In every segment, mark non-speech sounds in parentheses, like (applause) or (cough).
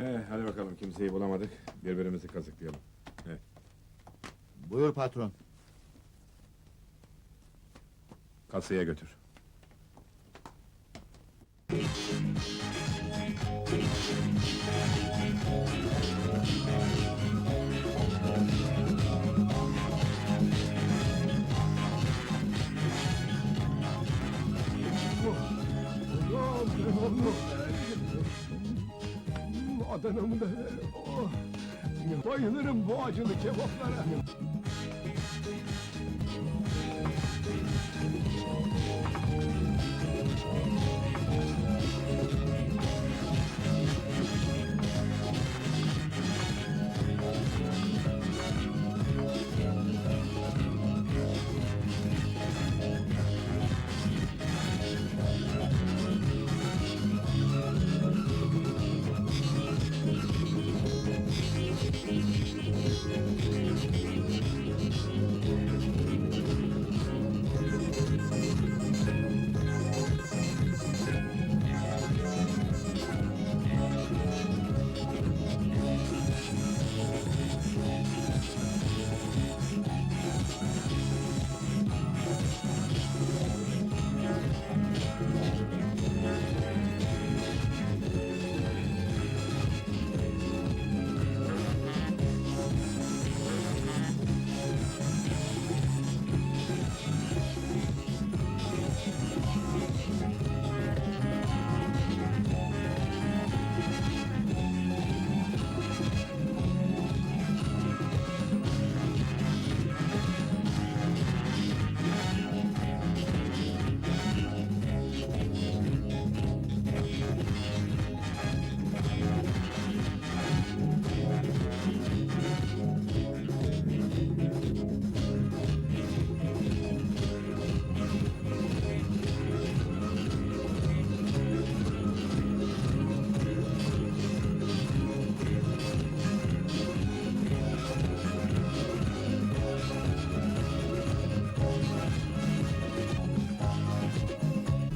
Eh, hadi bakalım kimseyi bulamadık. Birbirimizi kazıklayalım. Buyur patron. Kasaya götür. Adana'mı da oh, bayılırım bu acılı kebaplara.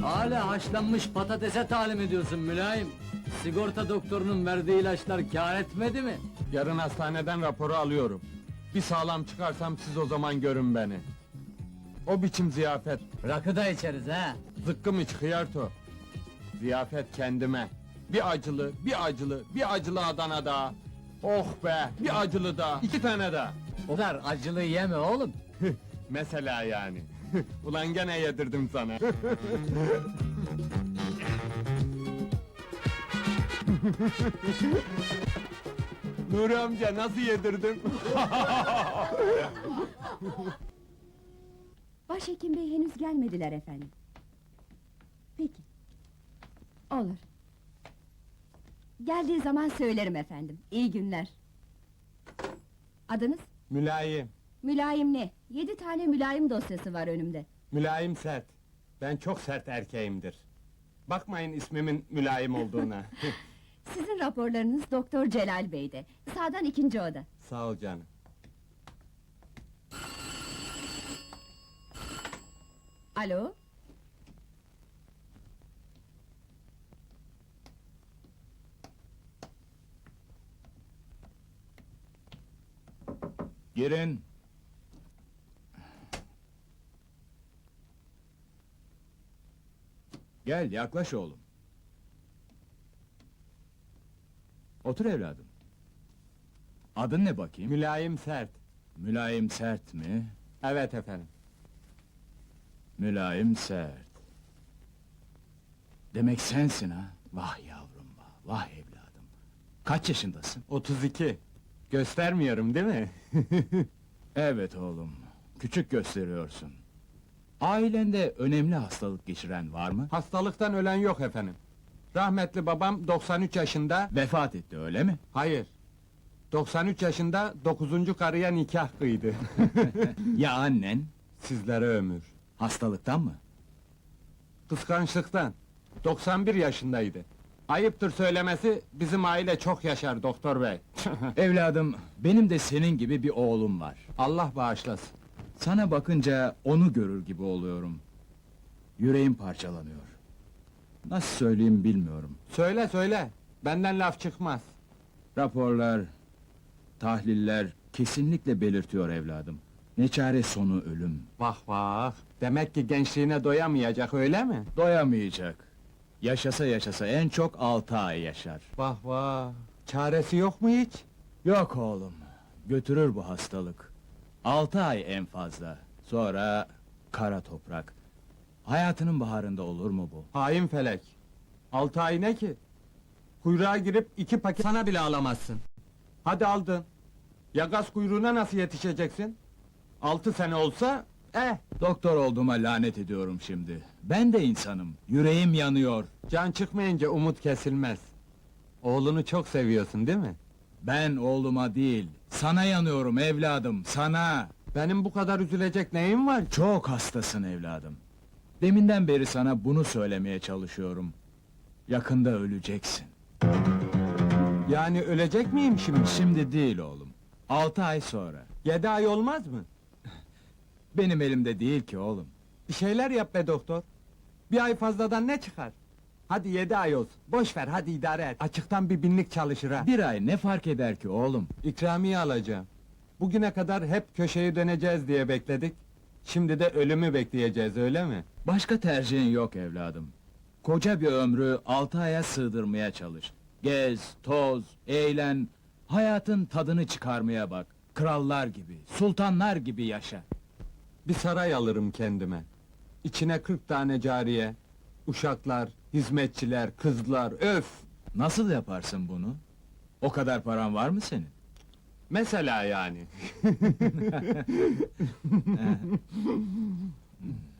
Hala haşlanmış patatese talim ediyorsun mülayim. Sigorta doktorunun verdiği ilaçlar kâr etmedi mi? Yarın hastaneden raporu alıyorum. Bir sağlam çıkarsam siz o zaman görün beni. O biçim ziyafet. Rakı da içeriz ha. Zıkkım iç hıyarto. Ziyafet kendime. Bir acılı, bir acılı, bir acılı Adana daha. Oh be, bir acılı da, iki tane daha. O kadar acılı yeme oğlum. Mesela yani. (laughs) Ulan gene yedirdim sana. (laughs) Nuri amca nasıl yedirdim? (laughs) Başhekim bey henüz gelmediler efendim. Peki. Olur. Geldiği zaman söylerim efendim. İyi günler. Adınız? mülayim, Mülayim ne? Yedi tane mülayim dosyası var önümde. mülayim sert. Ben çok sert erkeğimdir. Bakmayın ismimin mülayim olduğuna. (laughs) Sizin raporlarınız Doktor Celal Bey'de. Sağdan ikinci oda. Sağ ol canım. Alo? Girin. Gel yaklaş oğlum. Otur evladım. Adın ne bakayım? Mülayim sert. Mülayim sert mi? Evet efendim. Mülayim sert. Demek sensin ha? Vah yavrum vah, vah evladım. Kaç yaşındasın? 32. Göstermiyorum değil mi? (laughs) Evet oğlum, küçük gösteriyorsun. Ailende önemli hastalık geçiren var mı? Hastalıktan ölen yok efendim. Rahmetli babam 93 yaşında, Vefat etti öyle mi? hayır. 93 yaşında 9. karıya nikah kıydı. (laughs) Ya annen? Sizlere ömür. Hastalıktan mı? Kıskançlıktan. 91 yaşındaydı. Ayıptır söylemesi, bizim aile çok yaşar doktor bey. (laughs) Evladım, benim de senin gibi bir oğlum var. Allah bağışlasın. Sana bakınca onu görür gibi oluyorum. Yüreğim parçalanıyor. Nasıl söyleyeyim bilmiyorum. Söyle söyle, benden laf çıkmaz. Raporlar, tahliller kesinlikle belirtiyor evladım. Ne çare sonu ölüm. Vah vah. Demek ki gençliğine doyamayacak öyle mi? Doyamayacak. Yaşasa yaşasa en çok altı ay yaşar. Vah vah. Çaresi yok mu hiç? Yok oğlum, götürür bu hastalık. Altı ay en fazla. Sonra kara toprak. Hayatının baharında olur mu bu? Hain felek. Altı ay ne ki? Kuyruğa girip iki paket sana bile alamazsın. Hadi aldın. Ya gaz kuyruğuna nasıl yetişeceksin? Altı sene olsa, eh! Doktor olduğuma lanet ediyorum şimdi. Ben de insanım, yüreğim yanıyor. Can çıkmayınca umut kesilmez. Oğlunu çok seviyorsun değil mi? Ben oğluma değil, sana yanıyorum evladım, sana! Benim bu kadar üzülecek neyim var? Çok hastasın evladım. Deminden beri sana bunu söylemeye çalışıyorum. Yakında öleceksin. Yani ölecek miyim şimdi? Şimdi değil oğlum. Altı ay sonra. Yedi ay olmaz mı? Benim elimde değil ki oğlum. Bir şeyler yap be doktor. Bir ay fazladan ne çıkar? Hadi yedi ay olsun. Boş ver hadi idare et. Açıktan bir binlik çalışır ha. Bir ay ne fark eder ki oğlum? İkramiye alacağım. Bugüne kadar hep köşeyi döneceğiz diye bekledik. Şimdi de ölümü bekleyeceğiz öyle mi? Başka tercihin yok evladım. Koca bir ömrü altı aya sığdırmaya çalış. Gez, toz, eğlen, hayatın tadını çıkarmaya bak. Krallar gibi, sultanlar gibi yaşa. Bir saray alırım kendime. İçine kırk tane cariye, uşaklar, hizmetçiler, kızlar, öf! Nasıl yaparsın bunu? O kadar paran var mı senin? Mesela yani. (laughs) (laughs)